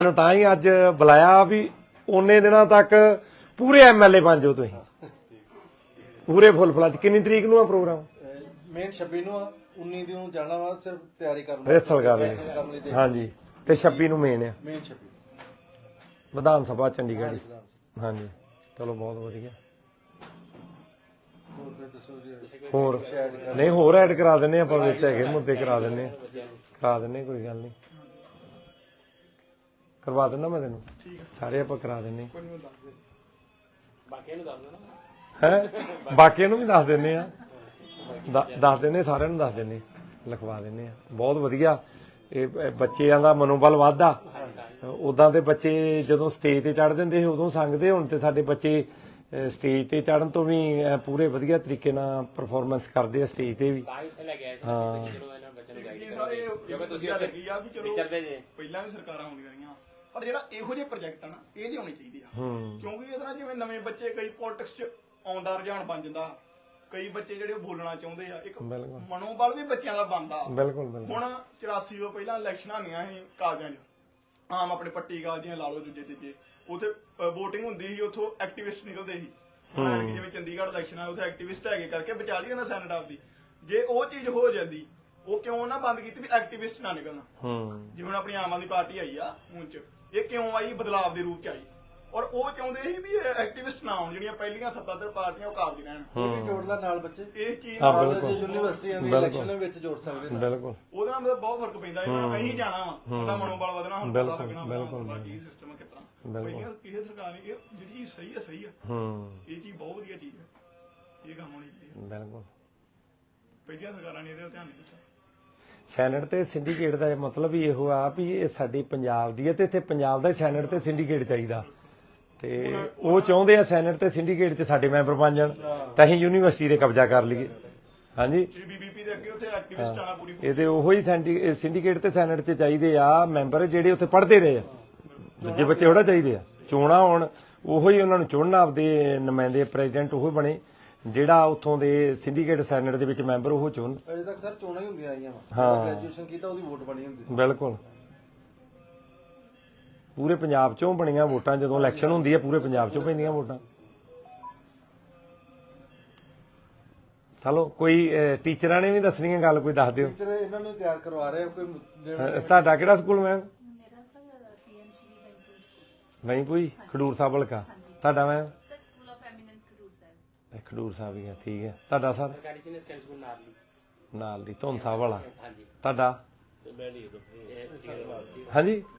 ਨੂੰ ਤਾਂ ਹੀ ਅੱਜ ਬੁਲਾਇਆ ਵੀ ਉਹਨੇ ਦਿਨਾਂ ਤੱਕ ਪੂਰੇ ਐਮਐਲਏ ਬਣ ਜਾਓ ਤੁਸੀਂ। ਪੂਰੇ ਫੁੱਲ ਫਲਾ ਕਿੰਨੀ ਤਰੀਕ ਨੂੰ ਆ ਪ੍ਰੋਗਰਾਮ? ਮੇਨ 26 ਨੂੰ ਆ 19 ਦੀ ਨੂੰ ਜਾਣਾ ਵਾ ਸਿਰਫ ਤਿਆਰੀ ਕਰਨ ਰਿਹਰਸਲ ਕਰ ਰਿਹਰਸਲ ਕਰਨ ਲਈ ਲਈ ਹਾਂਜੀ। ਤੇ 26 ਨੂੰ ਮੇਨ ਆ। ਮੇਨ 26 ਵਿਧਾਨ ਸਭਾ ਚੰਡੀਗੜ੍ਹ ਦੀ। ਹਾਂਜੀ। ਚਲੋ ਬਹੁਤ ਵਧੀਆ। ਹੋਰ ਨਹੀਂ ਹੋਰ ਐਡ ਕਰਾ ਦਿੰਨੇ ਆਪਾਂ ਵਿੱਚ ਹੈਗੇ ਮੁੱਦੇ ਕਰਾ ਦਿੰਨੇ ਆ। ਕਰਾ ਦਿੰਨੇ ਕੋਈ ਗੱਲ ਨਹੀਂ। ਕਰਵਾ ਦਿੰਦਾ ਮੈਂ ਤੈਨੂੰ। ਸਾਰੇ ਆਪਾਂ ਕਰਾ ਦਿੰਨੇ ਹੈ? ਬਾਕੀਆਂ ਨੂੰ ਵੀ ਦੱਸ ਦਿੰਨੇ ਆ। ਦ- ਦੱਸ ਦਿੰਨੇ ਸਾਰਿਆਂ ਨੂੰ ਦੱਸ ਦਿੰਨੇ ਲਿਖਵਾ ਦਿੰਨੇ ਆ। ਬਹੁਤ ਵਧੀਆ। ਇਹ ਬੱਚਿਆਂ ਦਾ ਮਨੋਬਲ ਵਾਧਾ ਉਦਾਂ ਦੇ ਬੱਚੇ ਜਦੋਂ ਸਟੇਜ ਤੇ ਚੜ ਦਿੰਦੇ ਸੀ ਉਦੋਂ ਸੰਗਦੇ ਹੁਣ ਤੇ ਸਾਡੇ ਬੱਚੇ ਸਟੇਜ ਤੇ ਚੜਨ ਤੋਂ ਵੀ ਪੂਰੇ ਵਧੀਆ ਤਰੀਕੇ ਨਾਲ ਪਰਫਾਰਮੈਂਸ ਕਰਦੇ ਆ ਸਟੇਜ ਤੇ ਵੀ। ਤਾਂ ਸੀ ਹਾਂ। ਚਲੋ ਇਹਨਾਂ ਬੱਚਿਆਂ ਨੂੰ ਗਾਈਡ ਇਹ ਸਾਰੇ ਕਿਉਂਕਿ ਤੁਸੀਂ ਲੱਗੀ ਆ ਵੀ ਚਲੋ ਚੱਲਦੇ ਜੇ। ਪਹਿਲਾਂ ਵੀ ਸਰਕਾਰਾਂ ਹੁੰਦੀਆਂ ਰਹੀਆਂ। ਪਰ ਜਿਹੜਾ ਇਹੋ ਜਿਹੇ ਪ੍ਰੋਜੈਕਟ ਆ ਨਾ ਇਹ ਨਹੀਂ ਹੋਣੇ ਚਾਹੀਦੇ ਆ। ਕਿਉਂਕਿ ਇਹਦੇ ਨਾਲ ਜਿਵੇਂ ਨਵੇਂ ਬੱਚੇ ਕਈ ਪੋਲਿਟਿਕਸ 'ਚ ਆਉਂਦਾ ਰੁਝਾਨ ਬਣ ਜਾਂਦਾ। ਕਈ ਬੱਚੇ ਜਿਹੜੇ ਉਹ ਬੋਲਣਾ ਚਾਹੁੰਦੇ ਆ। ਇੱਕ ਮਨੋਬਲ ਵੀ ਬੱਚਿਆਂ ਦਾ ਬਣਦਾ। ਬਿਲਕੁਲ ਹੁਣ 84 ਤੋਂ ਪਹਿਲਾਂ ਇਲੈਕਸ਼ਨਾਂ ਹੁੰਦੀਆਂ ਸੀ ਕਾਲਜਾਂ 'ਚ। ਆਮ ਆਪਣੇ ਪੱਟੀ ਕਾਲਜਾਂ ਲਾ ਲਓ ਦੂਜੇ ਤੀਜੇ। ਉਥੇ VOTING ਹੁੰਦੀ ਸੀ ਉਥੋਂ ਐਕਟਿਵਿਸਟ ਨਿਕਲਦੇ ਸੀ। ਜਿਵੇਂ ਚੰਡੀਗੜ੍ਹ ਇਲੈਕਸ਼ਨ ਆ ਉਥੇ ਐਕਟਿਵਿਸਟ ਹੈਗੇ ਕਰਕੇ ਬਚਾ ਲਈ ਉਹਨਾਂ ਸੈਨੇਟ ਆਪਦੀ। ਜੇ ਉਹ ਚੀਜ਼ ਹੋ ਜਾਂਦੀ ਉਹ ਕਿਉਂ ਨਾ ਬੰਦ ਕੀਤੀ ਵੀ ਐਕਟਿਵਿਸਟ ਨਾ ਨਿਕਲਣਾ? ਹੂੰ। ਜਿਵੇਂ ਹੁਣ ਆਪਣੀ ਆਮ ਆਦਮੀ ਪਾਰਟੀ ਆਈ ਆ ਹੁਣ ਚ ਇਹ ਕਿਉਂ ਆਈ? ਬਦਲਾਵ ਦੇ ਰੂਪ ਚ ਆਈ। ਔਰ ਉਹ ਚਾਹੁੰਦੇ ਸੀ ਵੀ ਐਕਟਿਵਿਸਟ ਨਾ ਹੋਣ ਜਿਹੜੀਆਂ ਪਹਿਲੀਆਂ ਸੱਤਾਧਰ ਪਾਰਟੀਆਂ ਉਹ ਕਾਬਜ ਰਹਿਣ। ਉਹ ਵੀ ਜੋੜਦਾ ਨਾਲ ਬੱਚੇ। ਇਸ ਚੀਜ਼ ਹਾਂ, ਨਾਲ ਬਿਲਕੁਲ। ਯੂਨੀਵਰਸਿਟੀਆਂ ਦੀ ਬਿਲਕੁਲ। ਇਲੈਕਸ਼ਨ ਵਿੱਚ ਜੋੜ ਸਕਦੇ ਨੇ। ਬਿਲਕੁਲ। ਉਹਦੇ ਨਾਲ ਮਤਲਬ ਬਹੁਤ ਫ਼ਰਕ ਪੈਂਦਾ। ਇਹਨਾਂ ਨੂੰ ਕਹੀਂ ਜਾਣਾ ਵਾ। ਉਹਦਾ ਮਨੋਬਲ ਵਧਣਾ ਹੁਣ ਪਤਾ ਬਿਲਕੁਲ, ਲੱਗਣਾ ਬਿਲਕੁਲ, ਬਿਲਕੁਲ ਕੀ ਸਿਸਟਮ ਕਿਤਨਾ ਬਿਲਕੁਲ। ਪਹਿਲੀਆਂ ਕਿਸੇ ਸਰਕਾਰ ਨੇ ਇਹ ਜਿਹੜੀ ਚੀਜ਼ ਸਹੀ ਹੈ ਸਹੀ ਹੈ ਹੂੰ। ਇਹ ਚੀਜ਼ ਬਹੁਤ ਵਧੀਆ ਚੀਜ਼ ਹੈ ਇਹ ਕੰਮ ਹੋਣੀ ਚਾਹੀਦੀ ਹੈ ਬਿਲਕੁਲ। ਪਹਿਲੀਆਂ ਸਰਕਾਰਾਂ ਨੇ ਇਹਦੇ ਵੱਲ ਧਿਆਨ ਨਹੀਂ ਦਿੱਤਾ। ਸੈਨੇਟ ਤੇ ਸਿੰਡੀਕੇਟ ਦਾ ਇਹ ਮਤਲਬ ਹੀ ਇਹੋ ਆ ਵੀ ਇਹ ਸਾਡੀ ਪੰਜਾਬ ਦੀ ਹੈ ਤੇ ਇੱਥੇ ਪੰਜਾਬ ਦਾ ਸੈਨੇਟ ਤੇ ਸਿੰਡੀਕੇਟ ਚਾਹੀਦਾ। ਤੇ ਉਹ ਚਾਹੁੰਦੇ ਆ ਸੈਨੇਟ ਤੇ ਸਿੰਡੀਕੇਟ 'ਚ ਸਾਡੇ ਮੈਂਬਰ ਬਣ ਜਾਣ ਤਾਂ ਅਸੀਂ ਯੂਨੀਵਰਸਿਟੀ ਦੇ ਕਬਜ਼ਾ ਕਰ ਲਈਏ। ਹਾਂਜੀ? ਬੀਬੀਪੀ ਦੇ ਅੱਗੇ ਉੱਥੇ ਐਕਟਿਵਿਸਟ ਆਣਾ ਪੂਰੀ ਇਹਦੇ ਉਹੋ ਹੀ ਸੈਂਡੀ- ਸਿੰਡੀਕੇਟ ਤੇ ਸੈਨੇਟ 'ਚ ਚਾਹੀਦੇ ਆ ਮੈਂਬਰ ਜਿਹੜੇ ਉੱਥੇ ਪੜ੍ਹਦੇ ਰਹੇ ਆ। ਦੂਜੇ ਬੱਚੇ ਥੋੜਾ ਚਾਹੀਦੇ ਆ। ਚੋਣਾਂ ਹੋਣ ਉਹੋ ਹੀ ਉਹਨਾਂ ਨੂੰ ਚੁਣਨਾ ਆਪਦੇ ਨੁਮਾਇੰਦੇ ਪ੍ਰੈਜ਼ੀਡੈਂਟ ਉਹੋ ਬਣੇ। ਜਿਹੜਾ ਉੱਥੋਂ ਦੇ ਸਿੰਡੀਕੇਟ ਸੈਨੇਟ ਦੇ ਵਿੱਚ ਮੈਂਬਰ ਉਹ ਚੁਣ ਅਜੇ ਤੱਕ ਸਰ ਚੋਣਾਂ ਹੀ ਹੁੰਦੀਆਂ ਆਈਆਂ ਵਾ। ਹਾਂ। ਗ੍ਰੈਜੂਏਸ਼ਨ ਕੀਤਾ ਉਹਦੀ ਵੋਟ ਬਣੀ ਹੁੰਦੀ ਸੀ। ਬਿਲਕੁਲ। ਪੂਰੇ ਪੰਜਾਬ ਚੋਂ ਬਣੀਆਂ ਵੋਟਾਂ ਜਦੋਂ ਇਲੈਕਸ਼ਨ ਹੁੰਦੀ ਹੈ ਪੂਰੇ ਪੰਜਾਬ ਚੋਂ ਪੈਂਦੀਆਂ ਵੋਟਾਂ। ਚਲੋ ਕੋਈ ਅਹ, ਟੀਚਰਾਂ ਨੇ ਵੀ ਦੱਸਣੀਆਂ ਗੱਲ ਕੋਈ ਦੱਸ ਦਿਓ। ਟੀਚਰ ਇਹਨਾਂ ਨੂੰ ਤਿਆਰ ਕਰਵਾ ਰਹੇ ਆ, ਕੋਈ ਅਹ, ਤੁਹਾਡਾ ਕਿਹੜਾ ਸਕੂਲ ਮੈਮ ਮੇਰਾ ਸਰ ਪੀਐਮਸੀ ਹਾਈਪਰ ਸਕੂਲ। ਨਹੀਂ ਕੋਈ ਖਡੂਰ ਸਾਹਿਬ ਹਲਕਾ। ਤੁਹਾਡਾ ma'am sir school of eminence Khadoor Sahib Khadoor Sahib ਹੀ ਹੈ ਠੀਕ ਹੈ। ਤੁਹਾਡਾ ਸਰ? ਸਰਕਾਰੀ ਸੀਨੀਅਰ ਸੈਕੰਡਰੀ ਸਕੂਲ ਨਾਲ ਦੀ। ਨਾਲ ਦੀ ਵਾਲਾ। ਹਾਂਜੀ। ਤੁਹਾਡਾ? ਤੇ ਹਾਂਜੀ।